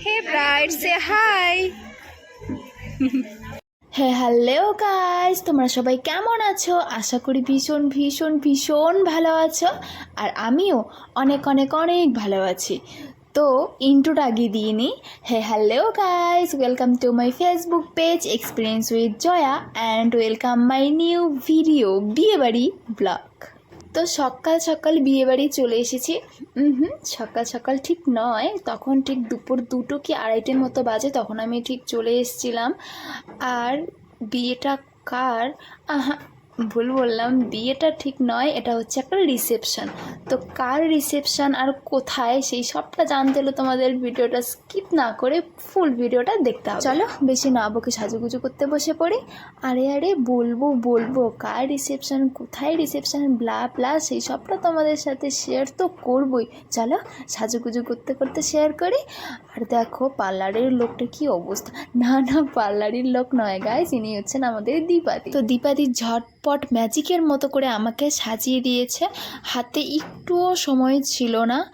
Hey bride, say hi. হ্যাঁ hello guys তোমরা সবাই কেমন আছো? আশা করি ভীষণ ভীষণ ভীষণ ভালো আছো আর আমিও অনেক অনেক অনেক ভালো আছি। তো ইন্ট্রোটা আগে দিয়ে নিই। হ্যাঁ hello guys welcome to my Facebook page experience with Joya and welcome my new video বিয়েবাড়ি ব্লগ তো সকাল সকাল বিয়েবাড়ি চলে এসেছি। হুম, সকাল সকাল ঠিক নয়, তখন ঠিক দুপুর দুটো কি আড়াইটের মতো বাজে, তখন আমি ঠিক চলে এসেছিলাম। আর বিয়েটা কার? আহা ভুল বললাম বিয়েটা ঠিক নয় এটা হচ্ছে একটা রিসেপশন তো কার রিসেপশান আর কোথায় সেই সবটা জানতে হলে তোমাদের ভিডিওটা স্কিপ না করে ফুল ভিডিওটা দেখতে হবে। চলো বেশি না বকে সাজুগুজু করতে বসে পড়ি। আরে আরে বলব বলব কার রিসেপশান কোথায় রিসেপশান ব্লা ব্লা সেই সবটা তোমাদের সাথে শেয়ার তো করবই। চলো সাজুগুজু করতে করতে শেয়ার করি। আর দেখো পার্লারের লোকটা কি অবস্থা। না না পার্লারের লোক নয় গাইস ইনি হচ্ছেন আমাদের দীপাদি। তো দীপাদি ঝটপট ম্যাজিকের মতো করে আমাকে সাজিয়ে দিয়েছে। হাতে একটুও সময় ছিল না।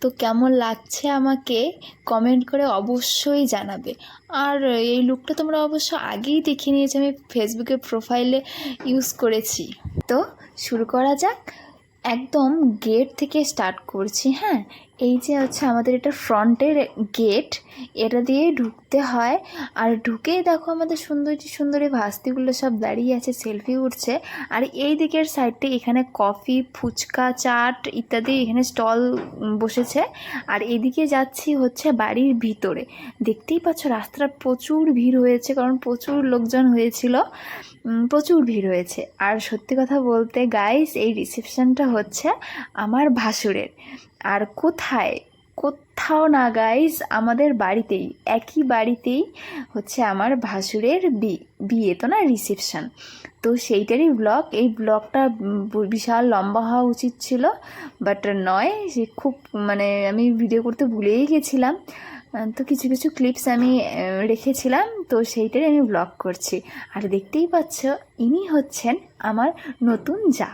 তো কেমন লাগছে আমাকে কমেন্ট করে অবশ্যই জানাবে। আর এই লুকটা তোমরা অবশ্য আগেই দেখে নিয়েছি, আমি ফেসবুকে প্রোফাইলে ইউজ করেছি। তো শুরু করা যাক। একদম গেট থেকে স্টার্ট করছি হ্যাঁ? এই যে হচ্ছে আমাদের এটা ফ্রন্টের গেট, এটা দিয়ে ঢুকতে হয়। আর ঢুকেই দেখো আমাদের সুন্দরী সুন্দরী ভাস্তিগুলো সব দাঁড়িয়ে আছে, সেলফি উঠছে। আর এই দিকের সাইডটি এখানে কফি, ফুচকা, চাট ইত্যাদি এখানে স্টল বসেছে। আর এদিকে যাচ্ছি হচ্ছে বাড়ির ভিতরে। দেখতেই পাচ্ছ রাস্তাটা প্রচুর ভিড় হয়েছে, কারণ প্রচুর লোকজন হয়েছিল। প্রচুর ভিড় হয়েছে। আর সত্যি কথা বলতে গাইস এই রিসেপশনটা হচ্ছে আমার ভাসুরের। আর কোথায়? কোথাও না গাইস আমাদের বাড়িতেই, একই বাড়িতেই হচ্ছে আমার ভাসুরের বিয়ে, তো না রিসেপশন তো সেইটারই ব্লগ এই ব্লগটা বিশাল লম্বা হওয়া উচিত ছিল বাট নয়, সে খুব মানে আমি ভিডিও করতে ভুলেই গেছিলাম। তো কিছু কিছু ক্লিপস আমি রেখেছিলাম, তো সেইটারই আমি ব্লগ করছি। আর দেখতেই পাচ্ছ, ইনি হচ্ছেন আমার নতুন যা।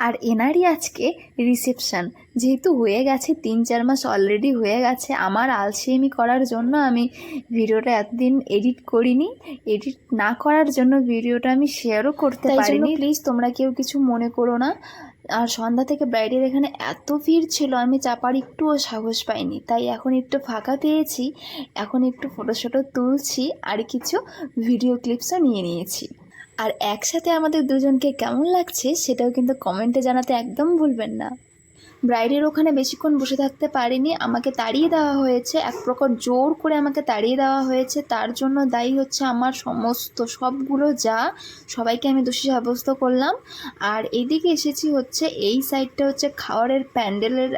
আর এনারই আজকে রিসেপশন যেহেতু হয়ে গেছে তিন চার মাস অলরেডি হয়ে গেছে আমার আলসেমি করার জন্য আমি ভিডিওটা এতদিন এডিট করিনি। এডিট না করার জন্য ভিডিওটা আমি শেয়ারও করতে পারিনি। প্লিজ তোমরা কেউ কিছু মনে করো না। আর সন্ধ্যা থেকে ব্রাইডের এখানে এত ভিড় ছিল আমি চাপার একটুও সাহস পাইনি। তাই এখন একটু ফাঁকা পেয়েছি এখন একটু ফটো শটো তুলছি আর কিছু ভিডিও ক্লিপসও নিয়ে নিয়েছি। আর একসাথে আমাদের দুজনকে কেমন লাগছে সেটাও কিন্তু কমেন্টে জানাতে একদম ভুলবেন না। ব্রাইডের ওখানে বেশিক্ষণ বসে থাকতে পারিনি, আমাকে তাড়িয়ে দেওয়া হয়েছে, এক প্রকার জোর করে আমাকে তাড়িয়ে দেওয়া হয়েছে। তার জন্য দায়ী হচ্ছে আমার সমস্ত, সবগুলো যা, সবাইকে আমি দোষী সাব্যস্ত করলাম। আর এদিকে এসেছি হচ্ছে, এই সাইডটা হচ্ছে খাওয়ারের প্যান্ডেলের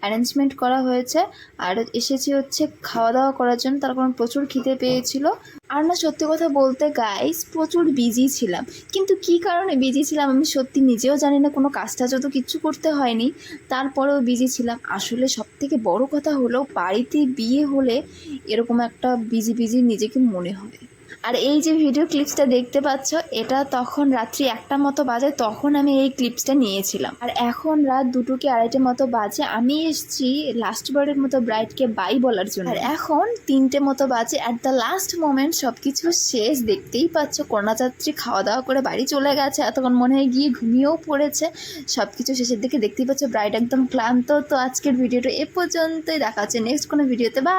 অ্যারেঞ্জমেন্ট করা হয়েছে। আর এসেছি হচ্ছে খাওয়া দাওয়া করার জন্য। তার কারণ প্রচুর খিদে পেয়েছিল। আর না, সত্যি কথা বলতে গাইস প্রচুর বিজি ছিলাম। কিন্তু কি কারণে বিজি ছিলাম আমি সত্যি নিজেও জানি না। কোনো কাজটা যত কিচ্ছু করতে হয়নি। তারপরেও বিজি ছিলাম। আসলে সব থেকে বড় কথা হলো, বাড়িতে বিয়ে হলে এরকম একটা বিজি বিজি নিজেকে মনে হয় আর এই যে ভিডিও ক্লিপসটা দেখতে পাচ্ছ, এটা তখন রাত্রি একটা মতো বাজে, তখন আমি এই ক্লিপসটা নিয়েছিলাম। আর এখন রাত দুটো কি আড়াইটে মতো বাজে, আমি এসেছি লাস্ট বারের মতো ব্রাইডকে বাই বলার জন্য। আর এখন তিনটে মতো বাজে অ্যাট দ্য লাস্ট মোমেন্ট সব কিছু শেষ, দেখতেই পাচ্ছ কন্যাযাত্রী খাওয়া দাওয়া করে বাড়ি চলে গেছে, এতক্ষণ মনে হয় গিয়ে ঘুমিয়েও পড়েছে। সব কিছু শেষের দিকে দেখতেই পাচ্ছ ব্রাইড একদম ক্লান্ত। তো আজকের ভিডিওটা এ পর্যন্তই, দেখা হচ্ছে নেক্সট কোনো ভিডিওতে বা